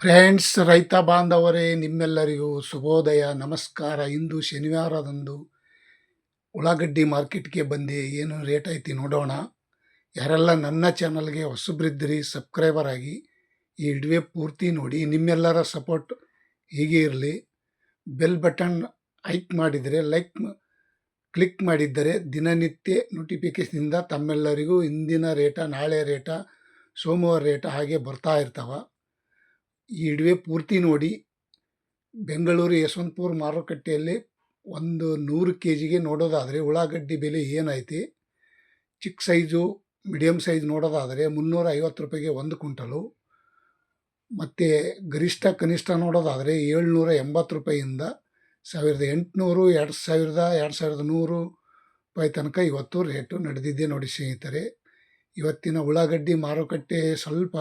Friends, ರೈತ ಬಾಂಧವರೇ, ನಿಮ್ಮೆಲ್ಲರಿಗೂ ಶುಭೋದಯ, ನಮಸ್ಕಾರ. ಇಂದು ಶನಿವಾರದಂದು ಉಳ್ಳಾಗಡ್ಡಿ ಮಾರ್ಕೆಟ್ಗೆ ಬಂದು ಏನು ರೇಟ್ ಐತಿ ನೋಡೋಣ. ಯಾರೆಲ್ಲ ನನ್ನ ಚಾನಲ್ಗೆ ಹೊಸಬ್ರಿದ್ದಿರಿ, ಸಬ್ಸ್ಕ್ರೈಬರ್ ಆಗಿ ಈ ಇಡ್ವೆ ಪೂರ್ತಿ ನೋಡಿ, ನಿಮ್ಮೆಲ್ಲರ ಸಪೋರ್ಟ್ ಹೀಗೆ ಇರಲಿ. ಬೆಲ್ ಬಟನ್ ಹೈಕ್ ಮಾಡಿದರೆ, ಲೈಕ್ ಕ್ಲಿಕ್ ಮಾಡಿದ್ದರೆ ದಿನನಿತ್ಯ ನೋಟಿಫಿಕೇಶನಿಂದ ತಮ್ಮೆಲ್ಲರಿಗೂ ಇಂದಿನ ರೇಟ, ನಾಳೆ ರೇಟ, ಸೋಮವಾರ ರೇಟ ಹಾಗೆ ಬರ್ತಾ ಇರ್ತಾವ. ಈ ಇಡುವೆ ಪೂರ್ತಿ ನೋಡಿ ಬೆಂಗಳೂರು ಯಶವಂತಪುರ ಮಾರುಕಟ್ಟೆಯಲ್ಲಿ ಒಂದು ನೂರು ಕೆ ಜಿಗೆ ನೋಡೋದಾದರೆ ಉಳ್ಳಾಗಡ್ಡಿ ಬೆಲೆ ಏನೈತಿ ಚಿಕ್ಕ ಸೈಜು ಮೀಡಿಯಮ್ ಸೈಜ್ ನೋಡೋದಾದರೆ ಮುನ್ನೂರ ಐವತ್ತು ರೂಪಾಯಿಗೆ ಒಂದು ಕುಂಟಲು ಮತ್ತು ಗರಿಷ್ಠ, ಕನಿಷ್ಠ ನೋಡೋದಾದರೆ ಏಳ್ನೂರ ಎಂಬತ್ತು ರೂಪಾಯಿಯಿಂದ ಸಾವಿರದ ಎಂಟುನೂರು, ಎರಡು ಸಾವಿರದ ಎರಡು ಸಾವಿರದ ನೂರು ರೂಪಾಯಿ ತನಕ ಇವತ್ತು ರೇಟು ನಡೆದಿದ್ದೆ ನೋಡಿ ಸ್ನೇಹಿತರೆ. ಇವತ್ತಿನ ಉಳ್ಳಾಗಡ್ಡಿ ಮಾರುಕಟ್ಟೆ ಸ್ವಲ್ಪ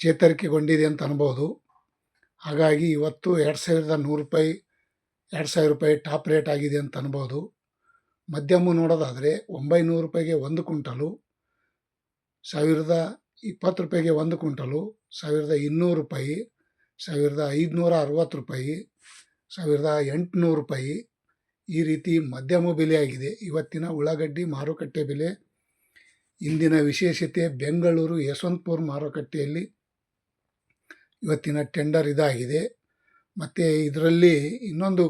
ಚೇತರಿಕೆಗೊಂಡಿದೆ ಅಂತ ಅನ್ಬೋದು. ಹಾಗಾಗಿ ಇವತ್ತು ಎರಡು ಸಾವಿರದ ನೂರು ರೂಪಾಯಿ, ಎರಡು ಸಾವಿರ ರೂಪಾಯಿ ಟಾಪ್ ರೇಟ್ ಆಗಿದೆ ಅಂತ ಅನ್ಬೋದು. ಮಧ್ಯಮ ನೋಡೋದಾದರೆ ಒಂಬೈನೂರು ರೂಪಾಯಿಗೆ ಒಂದು ಕ್ವಿಂಟಲು, ಸಾವಿರದ ಇಪ್ಪತ್ತು ರೂಪಾಯಿಗೆ ಒಂದು ಕ್ವಿಂಟಲು, ಸಾವಿರದ ಇನ್ನೂರು ರೂಪಾಯಿ, ಸಾವಿರದ ಐದುನೂರ ಅರವತ್ತು ರೂಪಾಯಿ, ಸಾವಿರದ ಎಂಟುನೂರು ರೂಪಾಯಿ ಈ ರೀತಿ ಮಧ್ಯಮ ಬೆಲೆಯಾಗಿದೆ ಇವತ್ತಿನ ಉಳ್ಳಾಗಡ್ಡಿ ಮಾರುಕಟ್ಟೆ ಬೆಲೆ, ಇಂದಿನ ವಿಶೇಷತೆ ಬೆಂಗಳೂರು ಯಶವಂತಪುರ ಮಾರುಕಟ್ಟೆಯಲ್ಲಿ ಇವತ್ತಿನ ಟೆಂಡರ್ ಇದಾಗಿದೆ. ಮತ್ತು ಇದರಲ್ಲಿ ಇನ್ನೊಂದು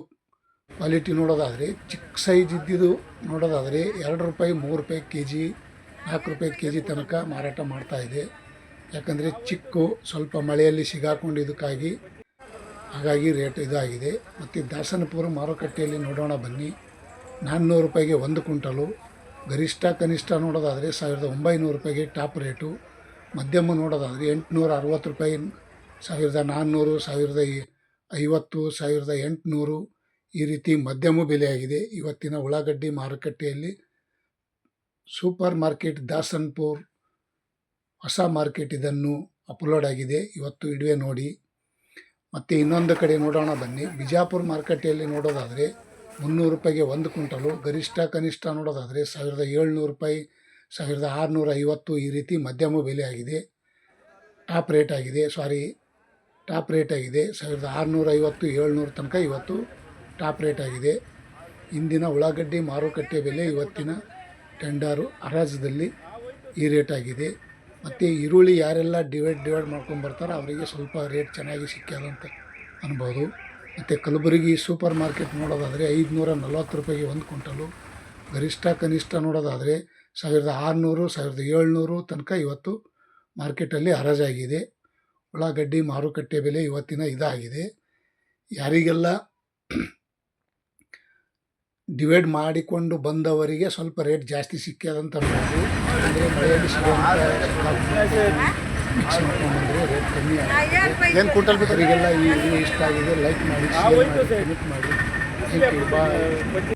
ಕ್ವಾಲಿಟಿ ನೋಡೋದಾದರೆ ಚಿಕ್ಕ ಸೈಜ್ ಇದ್ದಿದ್ದು ನೋಡೋದಾದರೆ ಎರಡು ರೂಪಾಯಿ, ಮೂರು ರೂಪಾಯಿ ಕೆ ಜಿ ನಾಲ್ಕು ರೂಪಾಯಿ ಕೆ ಜಿ ತನಕ ಮಾರಾಟ ಮಾಡ್ತಾ ಇದೆ. ಯಾಕಂದರೆ ಚಿಕ್ಕು, ಸ್ವಲ್ಪ ಮಳೆಯಲ್ಲಿ ಸಿಗಾಕೊಂಡಿದ್ದಕ್ಕಾಗಿ ಹಾಗಾಗಿ ರೇಟ್ ಇದಾಗಿದೆ. ಮತ್ತು ದಾಸನಪುರ ಮಾರುಕಟ್ಟೆಯಲ್ಲಿ ನೋಡೋಣ ಬನ್ನಿ. ನಾನ್ನೂರು ರೂಪಾಯಿಗೆ ಒಂದು ಕ್ವಿಂಟಲು. ಗರಿಷ್ಠ ಕನಿಷ್ಠ ನೋಡೋದಾದರೆ ಸಾವಿರದ ಒಂಬೈನೂರು ರೂಪಾಯಿಗೆ ಟಾಪ್ ರೇಟು. ಮಧ್ಯಮ ನೋಡೋದಾದರೆ ಎಂಟುನೂರ ಅರವತ್ತು ರೂಪಾಯಿ ಸಾವಿರದ ನಾನ್ನೂರು, ಸಾವಿರದ ಐವತ್ತು, ಸಾವಿರದ ಎಂಟುನೂರು ಈ ರೀತಿ ಮಧ್ಯಮ ಬೆಲೆಯಾಗಿದೆ. ಇವತ್ತಿನ ಉಳ್ಳಾಗಡ್ಡಿ ಮಾರುಕಟ್ಟೆಯಲ್ಲಿ ಸೂಪರ್ ಮಾರ್ಕೆಟ್ ದಾಸನ್ಪುರ್ ಹೊಸ ಮಾರ್ಕೆಟ್ ಇದನ್ನು ಅಪ್ಲೋಡ್ ಆಗಿದೆ. ಇವತ್ತು ಇಡುವೆ ನೋಡಿ. ಮತ್ತು ಇನ್ನೊಂದು ಕಡೆ ನೋಡೋಣ ಬನ್ನಿ. ಬಿಜಾಪುರ ಮಾರುಕಟ್ಟೆಯಲ್ಲಿ ನೋಡೋದಾದರೆ ಮುನ್ನೂರು ರೂಪಾಯಿಗೆ ಒಂದು ಕ್ವಿಂಟಲು, ಗರಿಷ್ಠ ಕನಿಷ್ಠ ನೋಡೋದಾದರೆ ಸಾವಿರದ ಏಳ್ನೂರು ರೂಪಾಯಿ, ಸಾವಿರದ ಆರುನೂರ ಐವತ್ತು ಈ ರೀತಿ ಮಧ್ಯಮ ಬೆಲೆ ಆಗಿದೆ ಟಾಪ್ ರೇಟ್ ಆಗಿದೆ. ಸಾರಿ ಟಾಪ್ ರೇಟ್ ಆಗಿದೆ. ಸಾವಿರದ ಆರುನೂರ ಐವತ್ತು ಏಳ್ನೂರು ತನಕ ಇವತ್ತು ಟಾಪ್ ರೇಟ್ ಆಗಿದೆ. ಇಂದಿನ ಉಳ್ಳಾಗಡ್ಡಿ, ಮಾರುಕಟ್ಟೆ ಬೆಲೆ ಇವತ್ತಿನ ಟೆಂಡರು ಹರಾಜದಲ್ಲಿ ಈ ರೇಟ್ ಆಗಿದೆ. ಮತ್ತು ಈರುಳ್ಳಿ ಯಾರೆಲ್ಲ ಡಿವೈಡ್ ಡಿವೈಡ್ ಮಾಡ್ಕೊಂಡು ಬರ್ತಾರೋ ಅವರಿಗೆ ಸ್ವಲ್ಪ ರೇಟ್ ಚೆನ್ನಾಗಿ ಸಿಕ್ಕ್ಯದ ಅಂತ ಅನ್ಬೋದು. ಮತ್ತು ಕಲಬುರಗಿ ಸೂಪರ್ ಮಾರ್ಕೆಟ್ ನೋಡೋದಾದರೆ ಐದುನೂರ ನಲ್ವತ್ತು ರೂಪಾಯಿಗೆ ಒಂದು ಕ್ವಿಂಟಲು. ಗರಿಷ್ಠ, ಕನಿಷ್ಠ ನೋಡೋದಾದರೆ ಸಾವಿರದ ಆರುನೂರು, ಸಾವಿರದ ಏಳ್ನೂರು ತನಕ ಇವತ್ತು ಮಾರ್ಕೆಟಲ್ಲಿ ಹರಾಜಾಗಿದೆ ಉಳ್ಳಾಗಡ್ಡಿ ಮಾರುಕಟ್ಟೆ ಬೆಲೆ ಇವತ್ತಿನ ಇದಾಗಿದೆ. ಯಾರಿಗೆಲ್ಲ ಡಿವೈಡ್ ಮಾಡಿಕೊಂಡು ಬಂದವರಿಗೆ ಸ್ವಲ್ಪ ರೇಟ್ ಜಾಸ್ತಿ ಸಿಕ್ಕಿದಂತ ಅನ್ಬೋದು ಅಂದರೆ ಮಳೆಯಲ್ಲಿ ಮಿಕ್ಸ್ ಮಾಡ್ಕೊಂಡ್ಬಂದರೆ ರೇಟ್ ಕಮ್ಮಿ ಆಗುತ್ತೆ ಏನು ಈ ವಿಡಿಯೋ ಇಷ್ಟ ಆಗಿದೆ ಲೈಕ್ ಮಾಡಿ ಶೇರ್ ಮಾಡಿ ಕಮೆಂಟ್ ಮಾಡಿ. Thank you bye